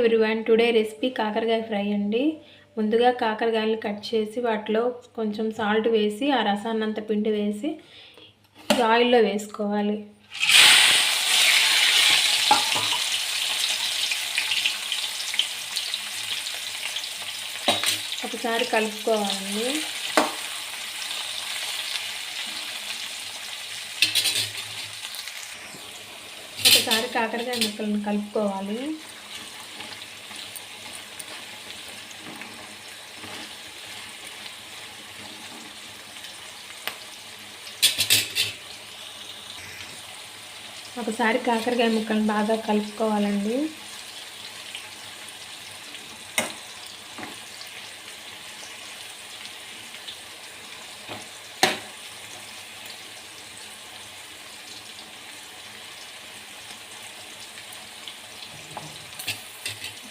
Everyone today recipe కాకరకాయ fry అండి. ముందుగా కాకరకాయలు కట్ చేసి వాటిలో కొంచెం సాల్ట్ వేసి ఆ రసాన్ని అంత పిండి వేసి ఆయిల్లో వేసుకోవాలి. ఒకసారి కలుపుకోవాలండి. ఒకసారి కాకరకాయ ముక్కలను కలుపుకోవాలి. ఒకసారి కాకరకాయ ముక్కలను బాగా కలుపుకోవాలండి.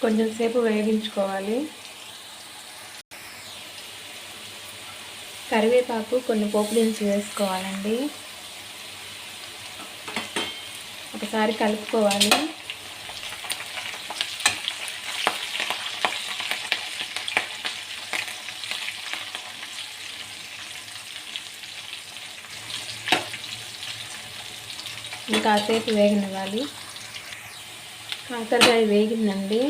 కొంచెం సేపు వేగించుకోవాలి. కరివేపాకు కొన్ని పోపు దినుసులు వేసుకోవాలండి. ఒకసారి కలుపుకోవాలి. ఇంకాసేపు వేగనివ్వాలి. కాకరకాయ వేగిందండి.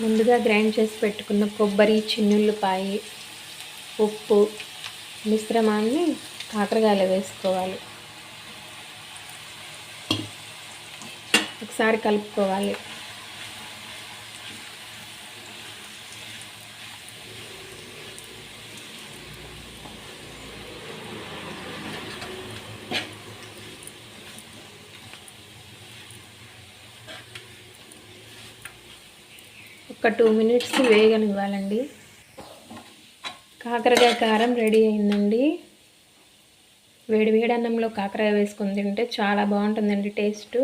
ముందుగా గ్రైండ్ చేసి పెట్టుకున్న కొబ్బరి చిన్నుల్లిపాయి ఉప్పు మిశ్రమాన్ని కాకరకాయలు వేసుకోవాలి. ఒకసారి కలుపుకోవాలి. ఒక టూ మినిట్స్ వేగనివ్వాలండి. కాకరకాయ కారం రెడీ అయిందండి. వేడి వేడి అన్నంలో కాకరాయ వేసుకుని తింటే చాలా బాగుంటుందండి టేస్ట్.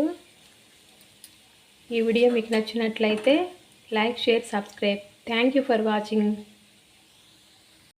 ఈ వీడియో మీకు నచ్చినట్లయితే like share subscribe. Thank you for watching